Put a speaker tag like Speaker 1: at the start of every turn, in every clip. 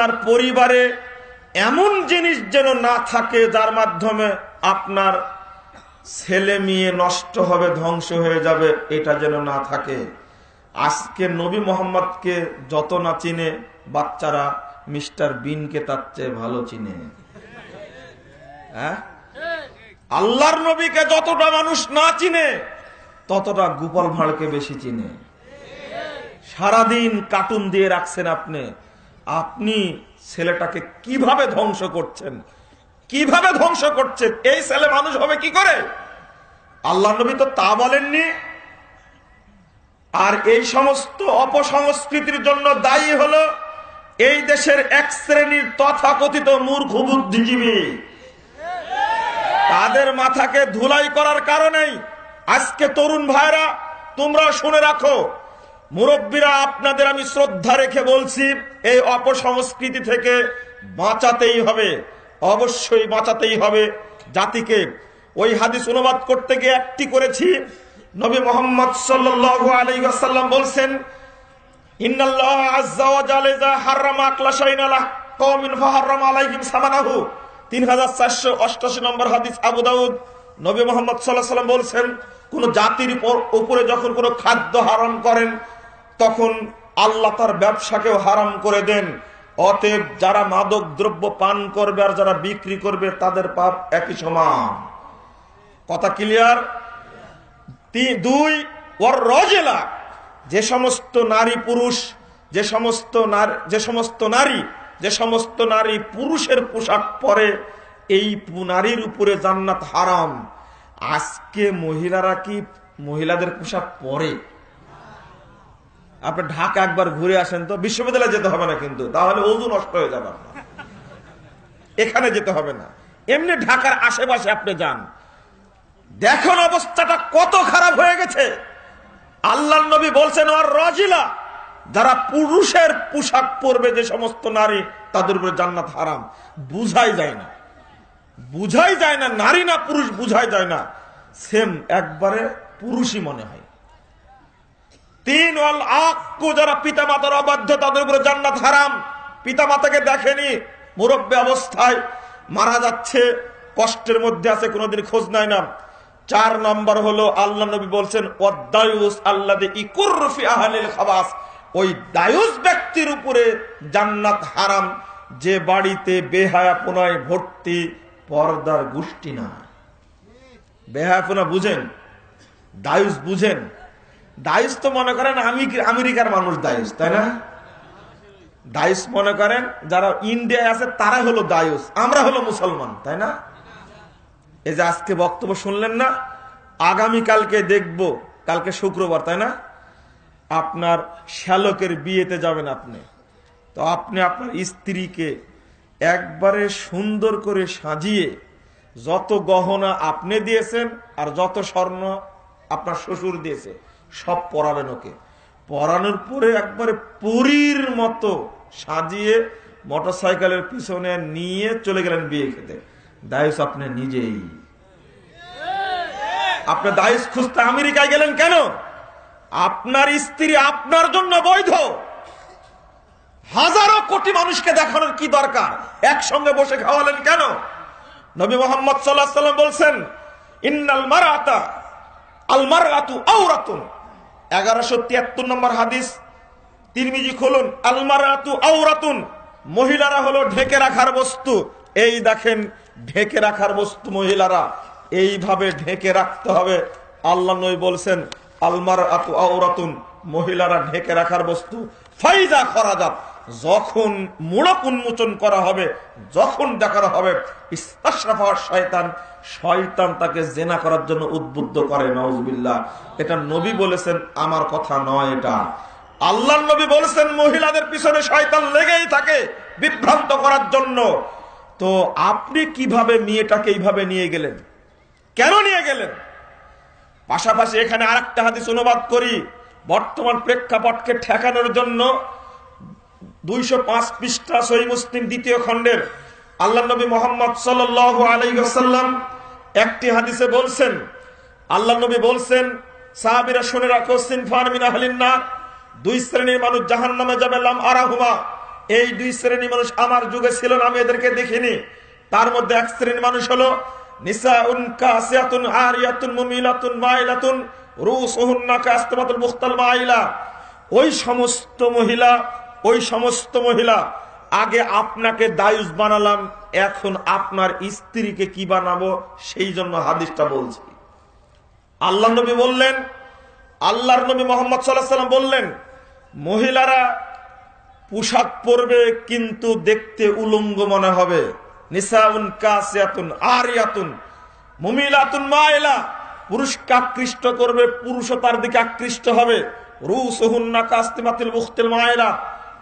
Speaker 1: আপনার পরিবারে এমন জিনিস যেন না থাকে যার মাধ্যমে আপনার ছেলে মেয়ে নষ্ট হবে, ধ্বংস হয়ে যাবে, এটা যেন না থাকে। আজকে নবী মোহাম্মদকে যত না চিনে, বাচ্চারা মিস্টার বিনকে তার চেয়ে ভালো চিনে। হ্যাঁ? আল্লাহর নবীকে যতটা মানুষ না চিনে, ততটা গোপাল ভাঁড়কে বেশি চিনে। সারাদিন কার্টুন দিয়ে রাখছেন আপনি। আপনি ছেলেটাকে কীভাবে ধ্বংস করছেন? কীভাবে ধ্বংস করছেন? এই ছেলে মানুষ হবে কি করে? আল্লাহ নবী তো তা বলেননি। আর এই সমস্ত অপসংস্কৃতির জন্য দায়ী হলো এই দেশের এক শ্রেণির তথাকথিত মূর্খ বুদ্ধিজীবী। তাদের মাথাকে ধুলাই করার কারণেই আজকে তরুণ ভাইরা তোমরা শুনে রাখো মুরব্বীরা, আপনাদের আমি শ্রদ্ধা রেখে বলছি, এই অপসংস্কৃতি থেকে বাঁচাতেই হবে। অবশ্যই বাঁচাতেই হবে জাতিকে। ওই হাদিস অনুবাদ করতে গিয়ে একটি করেছি, নবী মোহাম্মদ ওয়াসাল্লাম বলছেন ফাহাররামা আলাইহিম সামানাহু। 3488 নম্বর হাদিস আবু দাউদ, নবী সাল্লাম বলছেন, কোন জাতির উপরে যখন কোনো খাদ্য হারাম করেন তখন আল্লাহ তার ব্যবসাকেও হারাম করে দেন। অতএব যারা মাদক দ্রব্য পান করবে আর যারা বিক্রি করবে, তাদের পাপ একই সমান। কথা ক্লিয়ার দুই ওর রজেলা, যে সমস্ত নারী পুরুষ, যে সমস্ত যে সমস্ত নারী, যে সমস্ত নারী পুরুষের পোশাক পরে, এই নারীর উপরে জান্নাত হারাম। আজকে মহিলারা কি মহিলাদের পোশাক পরে? আপনি ঢাকা একবার ঘুরে আসেন তো, বিশ্ববিদ্যালয়ে যেতে হবে না কিন্তু, তাহলে ওজু নষ্ট হয়ে যাবে আপনার। এখানে যেতে হবে না। এমনি ঢাকার আশেপাশে আপনি যান। দেখুন অবস্থাটা কত খারাপ হয়ে গেছে। আল্লাহ নবী বলছেন, আর রাজিলা যারা পুরুষের পোশাক পরবে যে সমস্ত নারী, তাদের উপরে জান্নাত হারাম। বুঝাই যায় না। বুঝাই যায় না, নারী না পুরুষ, বুঝাই যায় না। সেম একবারে পুরুষই মনে হয়। তিন ওয়াল আক্কু যারা পিতা মাতার অবাধ্য তাদের উপরে জান্নাত হারাম। পিতা মাতাকে দেখেনি, মুরব্বী অবস্থায় মারা যাচ্ছে, কষ্টের মধ্যে আছে, কোনোদিন খোঁজ নাই না। চার নম্বর হলো আল্লাহ নবী বলছেন অদায়ুস আল্লাহ ইকুর রফি আহলিল খাবাস। ওই দায়ুস ব্যক্তির উপরে জান্নাত হারাম, যে বাড়িতে বেহায়াপনায় ভর্তি পর্দার গোষ্ঠী না। বেহায়াপনা বুঝেন দায়ুস বুঝেন দায়ুস তো মনে করেন আমি আমেরিকার মানুষ দায়ুস তাই না? দায়ুস মনে করেন যারা ইন্ডিয়ায় আছে, তারা হলো দায়ুস আমরা হলো মুসলমান, তাই না? এই যে আজকে বক্তব্য শুনলেন না আগামী কালকে দেখব, কালকে শুক্রবার, তাই না? আপনার শ্যালকের বিয়েতে যাবেন আপনি। তো আপনি আপনার স্ত্রীকে একবারে সুন্দর করে সাজিয়ে যত গহনা আপনি দিয়েছেন আর যত স্বর্ণ আপনার শ্বশুর দিয়েছে সব পরাবেন ওকে। পরানোর পরে একবারে পুরীর মতো সাজিয়ে মোটরসাইকেলের পিছনে নিয়ে চলে গেলেন বিয়ে খেতে। দায়ুস আপনি নিজেই। আপনি দায়ুস খুঁজতে আমেরিকায় গেলেন কেন? আপনার স্ত্রী আপনার জন্য বৈধ। হাজারো কোটি মানুষকে দেখানোর কি দরকার? একসঙ্গে বসে খাওয়ালেন কেন? নবী মোহাম্মদ সাল্লাহ সাল্লাম বলছেন, ইন্নাল মারাতা আল মারাতু আওরাতুন। এগারোশো তিয়াত্তর নম্বর হাদিস। তিরমিজি খুলুন, আলমারাতু আওরাতুন। মহিলারা হলো ঢেকে রাখার বস্তু। এই দেখেন, ঢেকে রাখার বস্তু মহিলারা। এইভাবে ঢেকে রাখতে হবে। আল্লাহ নই বলছেন আলমার আতু আওরাতুন, মহিলারা ঢেকে রাখার বস্তু। ফাইজা যাক যখন মুড়ক উন্মোচন করা হবে, যখন দেখানো হবে শয়তান শয়তান তাকে জেনা করার জন্য উদ্বুদ্ধ করে নওজবিল্লাহ এটা নবী বলেছেন, আমার কথা নয় এটা। আল্লাহ নবী বলেছেন, মহিলাদের পিছনে শয়তান লেগেই থাকে, বিভ্রান্ত করার জন্য। তো আপনি কীভাবে মেয়েটাকে এইভাবে নিয়ে গেলেন? কেন নিয়ে গেলেন? পাশাপাশি এখানে আরেকটা হাদিস অনুবাদ করি, বর্তমান প্রেক্ষাপটকে ঠেকানোর জন্য দুইশো পাঁচ পৃষ্ঠা সহি মুসলিম দ্বিতীয় খণ্ডের। আল্লাহ নবী মোহাম্মদ সাল আলাইসাল্লাম একটি হাদিসে বলছেন আল্লাহ নবী বলছেন, সাহাবিরা শুনে রাখো, সিনফান মিনা হালিন্না দুই শ্রেণির মানুষ জাহান নামে যাবে, লাম আরাহুমা। এই দুই শ্রেণি মানুষ আমার যুগে ছিল না, আমি এদেরকে দেখিনি। তার মধ্যে এক শ্রেণির মানুষ হলো ওই সমস্ত মহিলা ওই সমস্ত মহিলা, আগে আপনাকে দায়ুস বানালাম, এখন আপনার স্ত্রীকে কি বানাবো, সেই জন্য হাদিসটা বলছি। আল্লাহ নবী বললেন, আল্লাহর নবী মোহাম্মদ সাল্লাহ বললেন, মহিলারা পোশাক পরবে কিন্তু দেখতে উলঙ্গ মনে হবে। নিসাউন কাসিয়াতুন, আরিয়াতুন, মুমিলাতুন মাইলা, পুরুষকে আকৃষ্ট করবে, পুরুষও তার দিকে আকৃষ্ট হবে। রুসহুন্না কাস্তিমাতিল মুখতিল মাইলা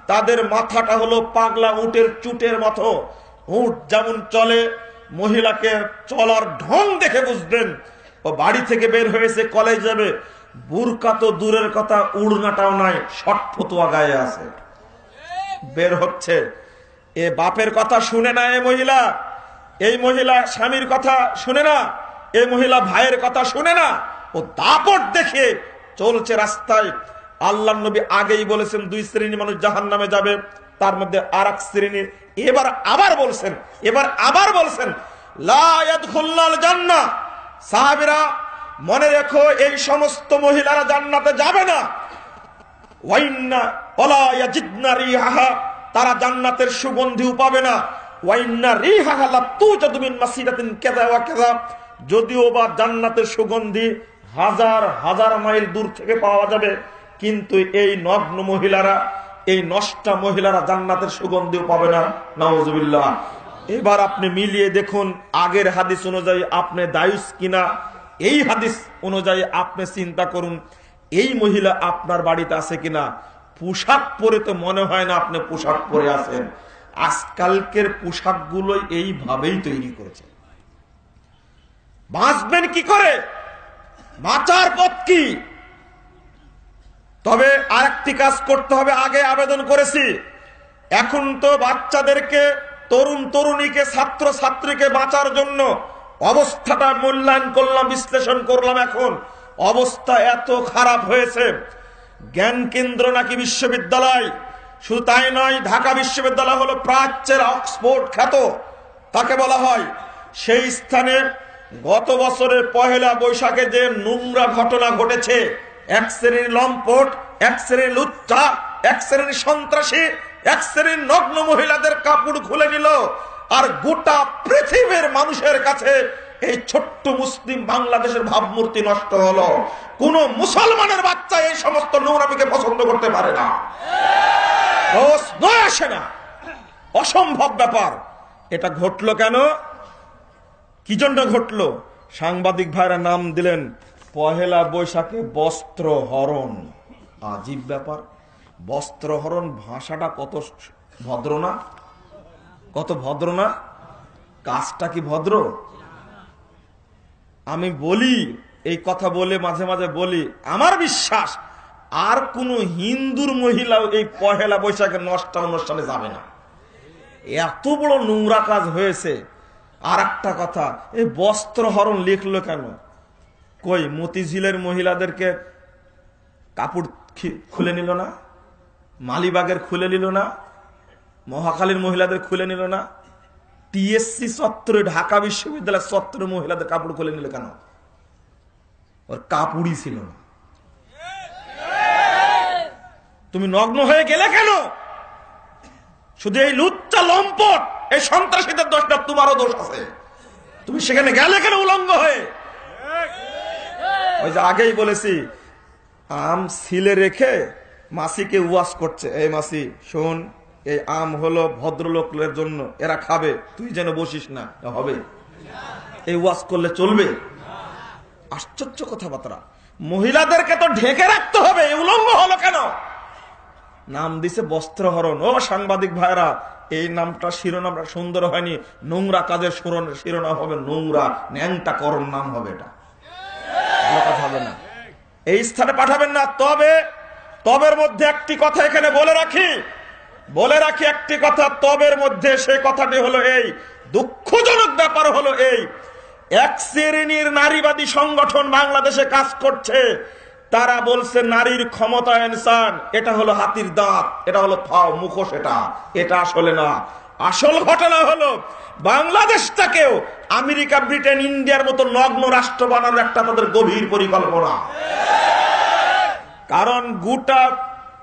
Speaker 1: তাদের মাথাটা হলো পাগলা উটের চুটের মতো। উট যেমন চলে, মহিলাকে চলার ঢং দেখে বুঝবেন। ও বাড়ি থেকে বের হয়েছে, কলেজ যাবে। বুরকা তো দূরের কথা, উড়নাটাও নাই শট ফতুয়া গায়ে আছে। বের হচ্ছে। এ বাপের কথা শুনে না এ মহিলা? এই মহিলা স্বামীর কথা শুনে না? এই মহিলা ভাইয়ের কথা শুনে না? ও দাপট দেখে চলছে রাস্তায়। আল্লাহ নবী আগেই বলেছেন, দুই শ্রেণি মানুষ জাহান নামে যাবে, তার মধ্যে আর এক শ্রেণি এবার আবার বলছেন, এবার আবার বলছেন জান্না সাহাবিরা, মনে রেখো, এই সমস্ত মহিলারা জান্নাতে যাবে না। তারা জান্নাতের সুগন্ধিও পাবে না। যদিও বা জান্নাতের সুগন্ধি হাজার হাজার মাইল দূর থেকে পাওয়া যাবে কিন্তু এই নগ্ন মহিলারা, এই নষ্টা মহিলারা জান্নাতের সুগন্ধিও পাবে না। নাউজুবিল্লাহ। এবার আপনি মিলিয়ে দেখুন, আগের হাদিস অনুযায়ী আপনি দায়ুস কিনা, এই হাদিস অনুযায়ী আপনি চিন্তা করুন, এই মহিলা আপনার বাড়িতে আছে কিনা। পোশাক পরে তো মনে হয় না আপনি পোশাক পরে আছেন। আজকালকের পোশাকগুলো এইভাবেই তৈরি করেছে। বাঁচবেন কি করে? বাঁচার পথ কি? তবে আরেকটি কাজ করতে হবে, আগে আবেদন করেছি। এখন তো বাচ্চাদেরকে, তরুণ তরুণীকে ছাত্র ছাত্রীকে বাঁচার জন্য অবস্থাটা মূল্যায়ন করলাম, বিশ্লেষণ করলাম এখন। অবস্থা এত খারাপ হয়েছে। জ্ঞান কেন্দ্র নাকি বিশ্ববিদ্যালয়? শুধু তাই নয়, ঢাকা বিশ্ববিদ্যালয় হলো প্রাচ্যের অক্সফোর্ড খ্যাত। তাকে বলা হয়। সেই স্থানে গত বছরের পহেলা বৈশাখে যে নোংরা ঘটনা ঘটেছে এক শ্রেণির লম্পট, এক শ্রেণির লুচ্চা, এক শ্রেণির সন্ত্রাসী, এক শ্রেণির নগ্ন মহিলাদের কাপড় খুলে নিল। আর গোটা পৃথিবীর মানুষের কাছে এই ছোট্ট মুসলিম বাংলাদেশের ভাবমূর্তি নষ্ট হলো। কোন মুসলমানের বাচ্চা এই সমস্ত নোংরামিকে পছন্দ করতে পারে না। আসে না। অসম্ভব ব্যাপার। এটা ঘটলো কেন? কি জন্য ঘটলো? সাংবাদিক ভাইরা নাম দিলেন। পহেলা বৈশাখে বস্ত্র হরণ আজীব ব্যাপার। বস্ত্র হরণ ভাষাটা কত ভদ্র না? কত ভদ্র না? কাজটা কি ভদ্র? আমি বলি, এই কথা বলে মাঝে মাঝে বলি, আমার বিশ্বাস, আর কোন হিন্দুর মহিলাও এই পহেলা বৈশাখের নষ্টা অনুষ্ঠানে যাবে না। এত বড় নোংরা কাজ হয়েছে। আর একটা কথা, এই বস্ত্র হরণ লিখলো কেন? কই, মতিঝিলের মহিলাদেরকে কাপড় খুলে নিল না? মালিবাগের খুলে নিল না? মহাখালীর মহিলাদের খুলে নিল না? টিএসসি চত্বরে ঢাকা বিশ্ববিদ্যালয়ের চত্বরে মহিলাদের কাপড় খুলে নিল কেন? ওর কাপড়ই ছিল না। তুমি নগ্ন হয়ে গেলে কেন? শুধু এই লুচ্চা লম্পট, এই সন্ত্রাসীদের দোষটা তোমারও দোষ আছে। তুমি সেখানে গেলে কেন উলঙ্গ হয়ে? ওই যে আগেই বলেছি, আম সিলে রেখে মাসিকে ওয়াশ করছে। এই মাসি, শোন, এই আম হলো ভদ্রলোকের জন্য, এরা খাবে, তুই যেন বসিস না হবে। এই ওয়াশ করলে চলবে। আশ্চর্য কথাবার্তা। মহিলাদেরকে তো ঢেকে রাখতে হবে উলঙ্গ হলো কেন? নাম দিছে বস্ত্রহরণ। ও সাংবাদিক ভাইরা এই নামটা শিরোনামটা সুন্দর হয়নি। নোংরা কাজের শিরোনাম হবে নোংরা, ন্যাংটা করণ নাম হবে এটা। হবে না। এই স্থানে পাঠাবেন না। তবে, তবের মধ্যে একটি কথা এখানে বলে রাখি। বলে রাখি একটি কথা, তবের মধ্যে সেই কথাটি হলো এই। দুঃখজনক ব্যাপার হলো এই। এক শ্রেণির নারীবাদী সংগঠন বাংলাদেশে কাজ করছে। তারা বলছে, নারীর ক্ষমতায়ন চান এটা হলো হাতির দাঁত, এটা হলো ফাও, মুখোশ এটা। এটা আসলে না। আসল ঘটনা হলো, বাংলাদেশটাকেও আমেরিকা, ব্রিটেন, ইন্ডিয়ার মতো নগ্ন রাষ্ট্র বানানোর একটা তাদের গভীর পরিকল্পনা। কারণ গোটা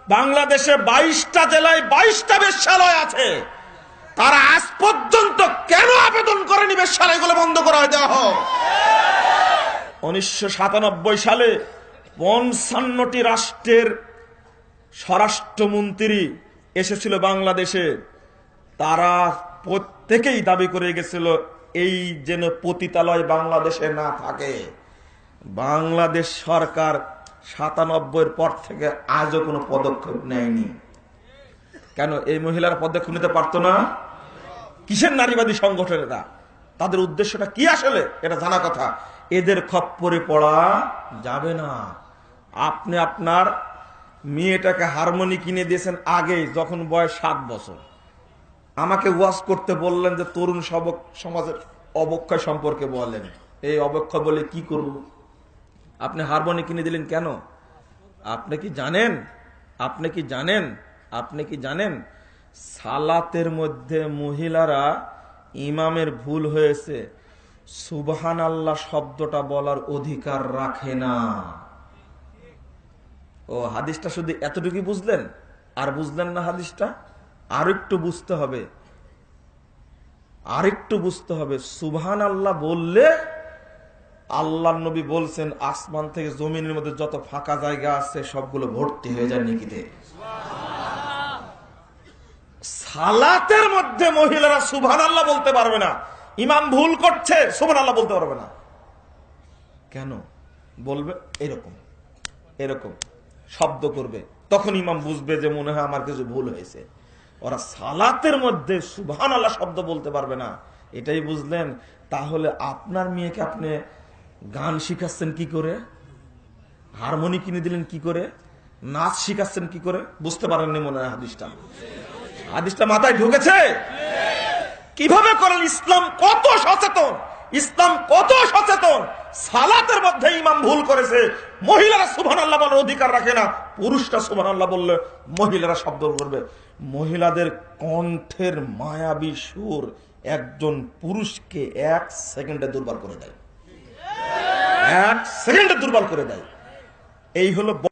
Speaker 1: বাংলাদেশে বাইশটা জেলায় বাইশটা বেশ্যালয় আছে। তারা আজ পর্যন্ত কেন আবেদন করেনি বেশ্যালয়গুলো বন্ধ করা দেওয়া হোক? উনিশশো সাতানব্বই সালে পঞ্চান্নটি রাষ্ট্রের স্বরাষ্ট্রমন্ত্রী এসেছিল বাংলাদেশে। তারা প্রত্যেকেই দাবি করে গেছিল, এই যেন পতিতালয় বাংলাদেশে না থাকে। বাংলাদেশ সরকার সাতানব্বইয়ের পর থেকে আজও কোনো পদক্ষেপ নেয়নি। কেন, এই মহিলারা পদক্ষেপ নিতে পারতো না? কিসের নারীবাদী সংগঠন এটা? তাদের উদ্দেশ্যটা কি আসলে? এটা জানা কথা। এদের খপ্পরে পড়া যাবে না। আপনি আপনার মেয়েটাকে হারমোনি কিনে দিয়েছেন আগে, যখন বয়স সাত বছর। আমাকে ওয়াজ করতে বললেন যে তরুণ সবক সমাজের অবক্ষয় সম্পর্কে বলেন এই অবক্ষয় বলে কি করব? আপনি হারমোনি কিনে দিলেন কেন? আপনি কি জানেন? আপনি কি জানেন? আপনি কি জানেন? সালাতের মধ্যে মহিলারা ইমামের ভুল হয়েছে। সুবহান আল্লাহ শব্দটা বলার অধিকার রাখে না। ও, হাদিসটা শুধু এতটুকুই বুঝলেন? আর বুঝলেন না হাদিসটা? আর একটু বুঝতে হবে। আরেকটু বুঝতে হবে। সুবহান আল্লাহ বললে আল্লাহ নবী বলছেন, আসমান থেকে জমিনের মধ্যে যত ফাঁকা জায়গা আছে, সবগুলো ভর্তি হয়ে যায় নিকিতে। সালাতের মধ্যে মহিলারা সুবহান আল্লাহ বলতে পারবে না। ইমাম ভুল করছে সুবহান আল্লাহ বলতে পারবে না। কেন? বলবে, এরকম এরকম শব্দ করবে। তখন ইমাম বুঝবে যে মনে হয় আমার কিছু ভুল হয়েছে। ওরা সালাতের মধ্যে সুবহান আল্লাহ শব্দ বলতে পারবে না। এটাই বুঝলেন, তাহলে আপনার মেয়েকে আপনি গান শিখাচ্ছেন কি করে? হারমোনি কিনে দিলেন কি করে? নাচ শিখাচ্ছেন কি করে? বুঝতে পারেননি মনে হয় হাদিসটা। হাদিসটা মাথায় ঢুকেছে? কীভাবে করেন ইসলাম কত সচেতন, ইসলাম কত সচেতন, সালাতের মধ্যে ইমাম ভুল করেছে, মহিলারা সুভান আল্লাহ বলার অধিকার রাখে না পুরুষরা সুবাহ বললে মহিলারা শব্দ করবে। মহিলাদের কণ্ঠের মায়াবী সুর একজন পুরুষকে এক সেকেন্ডে দুর্বল করে দেয়। এক সেকেন্ডে দুর্বল করে দেয়। এই হলো